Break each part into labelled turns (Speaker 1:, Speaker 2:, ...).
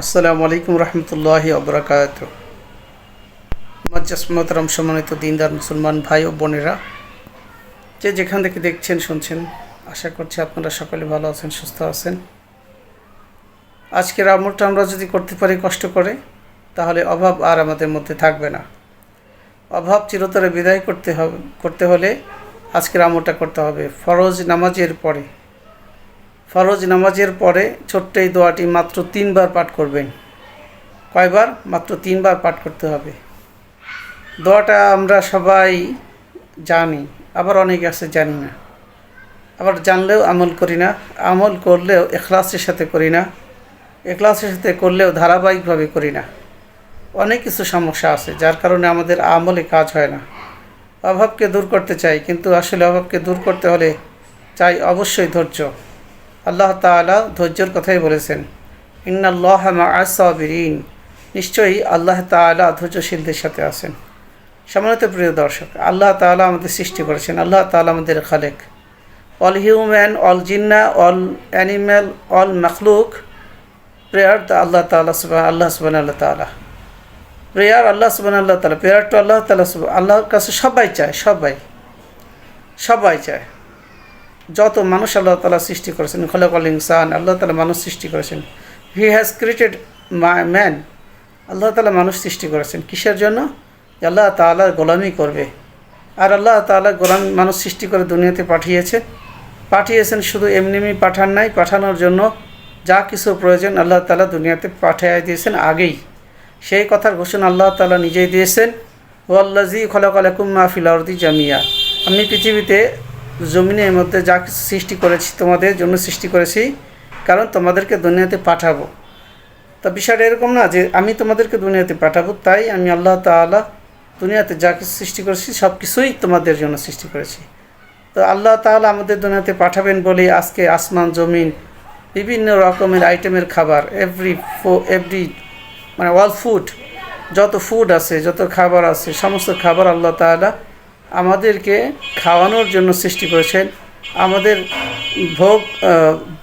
Speaker 1: আসসালামু আলাইকুম রহমতুল্লাহি অবরাকাত মজ্জাসমতরম সম্মানিত দিনদার মুসলমান ভাই ও বোনেরা, যে যেখান থেকে দেখছেন, শুনছেন, আশা করছি আপনারা সকলে ভালো আছেন, সুস্থ আছেন। আজকের আমলটা আমরা যদি করতে পারি কষ্ট করে, তাহলে অভাব আর আমাদের মধ্যে থাকবে না। অভাব চিরতরে বিদায় করতে হবে, করতে হলে আজকের আমলটা করতে হবে। ফরজ নামাজের পরে ফরজ নামাজের পরে ছোট্ট এই দোয়াটি মাত্র তিনবার পাঠ করবেন। কয়বার? মাত্র তিনবার পাঠ করতে হবে। দোয়াটা আমরা সবাই জানি, আবার অনেকে আছে জানি না। আবার জানলেও আমল করি না, আমল করলেও এখলাসের সাথে করি না, এখলাসের সাথে করলেও ধারাবাহিকভাবে করি না। অনেক কিছু সমস্যা আছে, যার কারণে আমাদের আমলে কাজ হয় না। অভাবকে দূর করতে চাই, কিন্তু আসলে অভাবকে দূর করতে হলে চাই অবশ্যই ধৈর্য। আল্লাহ তাআলা ধৈর্যর কথাই বলেছেন, ইন্নাল্লাহ আসাবিরিন নিশ্চয়ই আল্লাহ তাআলা ধৈর্যশীলদের সাথে আছেন। সম্মানিত প্রিয় দর্শক, আল্লাহ তাআলা আমাদের সৃষ্টি করেছেন, আল্লাহ তাআলা আমাদের Khalek. All human, all jinn, all animal, all মখলুক, প্রেয়ার দ্য আল্লাহ তাআলা সুবাহ আল্লাহ সুবাহ আল্লাহ তাআলা। প্রেয়ার আল্লাহ সুবাহ আল্লাহ তাআলা, প্রেয়ার টু আল্লাহ তালা সুবাহ আল্লাহর কাছে সবাই চায়, সবাই সবাই চায়। যত মানুষ আল্লাহ তালা সৃষ্টি করেছেন, খলাকল ইনসান, আল্লাহ তালা মানুষ সৃষ্টি করেছেন। He has created man Allah তালা মানুষ সৃষ্টি করেছেন। কিসের জন্য? আল্লাহ তালার গোলামি করবে। আর আল্লাহ তালা গোলাম মানুষ সৃষ্টি করে দুনিয়াতে পাঠিয়েছে। পাঠিয়েছেন শুধু এমনি এমনি পাঠান নাই, পাঠানোর জন্য যা কিছু প্রয়োজন আল্লাহ তালা দুনিয়াতে পাঠিয়ে দিয়েছেন আগেই। সেই কথার ঘোষণা আল্লাহ তালা নিজেই দিয়েছেন। ও আল্লাজি খলাকালাকুম মাহফিল জামিয়া। আমি পৃথিবীতে জমিনের মধ্যে যা কিছু সৃষ্টি করেছি, তোমাদের জন্য সৃষ্টি করেছি, কারণ তোমাদেরকে দুনিয়াতে পাঠাবো। তা বিষয়টা এরকম না যে আমি তোমাদেরকে দুনিয়াতে পাঠাবো, তাই আমি আল্লাহ তাআলা দুনিয়াতে যা কিছু সৃষ্টি করেছি সব কিছুই তোমাদের জন্য সৃষ্টি করেছি। তো আল্লাহ তাআলা আমাদের দুনিয়াতে পাঠাবেন বলে আজকে আসমান, জমিন, বিভিন্ন রকমের আইটেমের খাবার এভরি ফো এভরি মানে অল ফুড যত ফুড আছে, যত খাবার আছে, সমস্ত খাবার আল্লাহ তাআলা আমাদেরকে খাওয়ানোর জন্য সৃষ্টি করেছেন। আমাদের ভোগ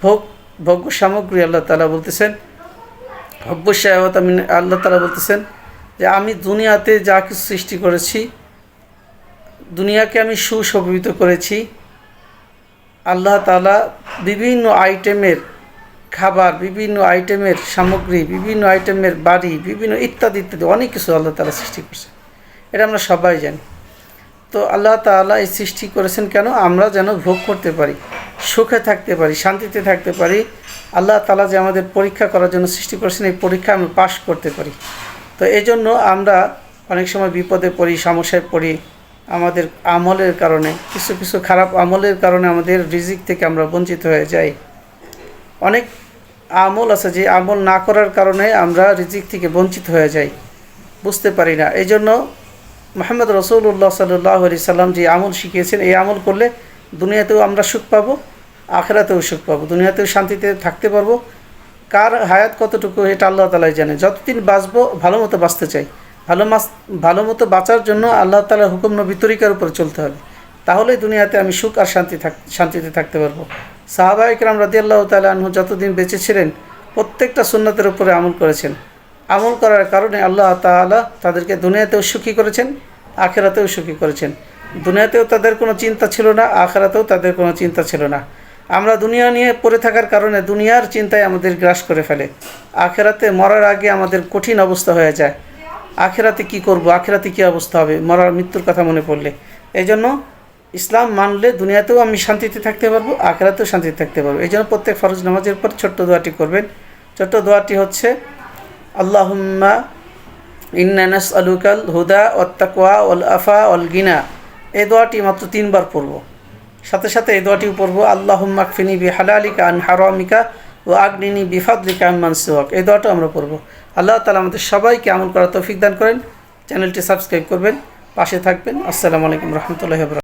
Speaker 1: ভোগ, ভোগ্য সামগ্রী আল্লাহ তালা বলতেছেন হব্বসাহত আমি আল্লাহ তালা বলতেছেন যে আমি দুনিয়াতে যা কিছু সৃষ্টি করেছি, দুনিয়াকে আমি সুশোভিত করেছি। আল্লাহ তালা বিভিন্ন আইটেমের খাবার, বিভিন্ন আইটেমের সামগ্রী, বিভিন্ন আইটেমের বাড়ি, বিভিন্ন ইত্যাদি ইত্যাদি অনেক কিছু আল্লাহ তালা সৃষ্টি করছে এটা আমরা সবাই জানি। তো আল্লাহ তাআলা এই সৃষ্টি করেছেন কেন? আমরা যেন ভোগ করতে পারি, সুখে থাকতে পারি, শান্তিতে থাকতে পারি। আল্লাহ তাআলা যে আমাদের পরীক্ষা করার জন্য সৃষ্টি করেছেন, এই পরীক্ষা আমরা পাশ করতে পারি। তো এই জন্য আমরা অনেক সময় বিপদে পড়ি, সমস্যায় পড়ি, আমাদের আমলের কারণে, কিছু কিছু খারাপ আমলের কারণে আমাদের রিজিক থেকে আমরা বঞ্চিত হয়ে যাই। অনেক আমল আছে, যে আমল না করার কারণে আমরা রিজিক থেকে বঞ্চিত হয়ে যাই। বুঝতে পারি না। এই জন্য মোহাম্মদ রসুল্লাহ সাল্লাহ আলি সাল্লাম যে আমল শিখিয়েছেন, এই আমল করলে দুনিয়াতেও আমরা সুখ পাবো, আখেরাতেও সুখ পাবো, দুনিয়াতেও শান্তিতে থাকতে পারব। কার হায়াত কতটুকু এটা আল্লাহ তালাই জানে। যতদিন বাঁচবো, ভালো মতো বাঁচতে চাই। ভালো মাস, ভালো মতো বাঁচার জন্য আল্লাহ তালার হুকুম নবী তরিকার উপর চলতে হবে। তাহলেই দুনিয়াতে আমি সুখ আর শান্তি থাক, শান্তিতে থাকতে পারব। সাহাবা ইকরাম রাদি আল্লাহ তালাহ যতদিন বেঁচে ছিলেন, প্রত্যেকটা সুন্নাতের উপরে আমল করেছেন। আমল করার কারণে আল্লাহ তাআলা তাদেরকে দুনিয়াতেও সুখী করেছেন, আখেরাতেও সুখী করেছেন। দুনিয়াতেও তাদের কোনো চিন্তা ছিল না, আখেরাতেও তাদের কোনো চিন্তা ছিল না। আমরা দুনিয়া নিয়ে পড়ে থাকার কারণে দুনিয়ার চিন্তায় আমাদের গ্রাস করে ফেলে। আখেরাতে মরার আগে আমাদের কঠিন অবস্থা হয়ে যায়। আখেরাতে কি করব, আখেরাতে কি অবস্থা হবে? মরার মৃত্যুর কথা মনে পড়লে। এই জন্য ইসলাম মানলে দুনিয়াতেও আমি শান্তিতে থাকতে পারব, আখেরাতেও শান্তিতে থাকতে পারব। এই জন্য প্রত্যেক ফরজ নামাজের পর ছোট্ট দোয়াটি করবেন। ছোট্ট দোয়াটি হচ্ছে আল্লাহুম্মা ইন্না নাসআলুকাল হুদা ওয়াত তাকওয়া ওয়াল আফা ওয়াল গিনা। এই দোয়াটি মাত্র তিনবার পড়ব। সাথে সাথে এই দোয়াটিও পড়ব, আল্লাহুম্মা কফিনি বি হালালিকা আন হারামিকা ও আগ্নিনি বিফাদলিকা আম্মান সুয়াক এই দোয়াটা আমরা পড়ব। আল্লাহ তালা আমাদের সবাইকে আমল করার তৌফিক দান করেন। চ্যানেলটি সাবস্ক্রাইব করবেন, পাশে থাকবেন। আসসালামু আলাইকুম রহমতুল্লাহ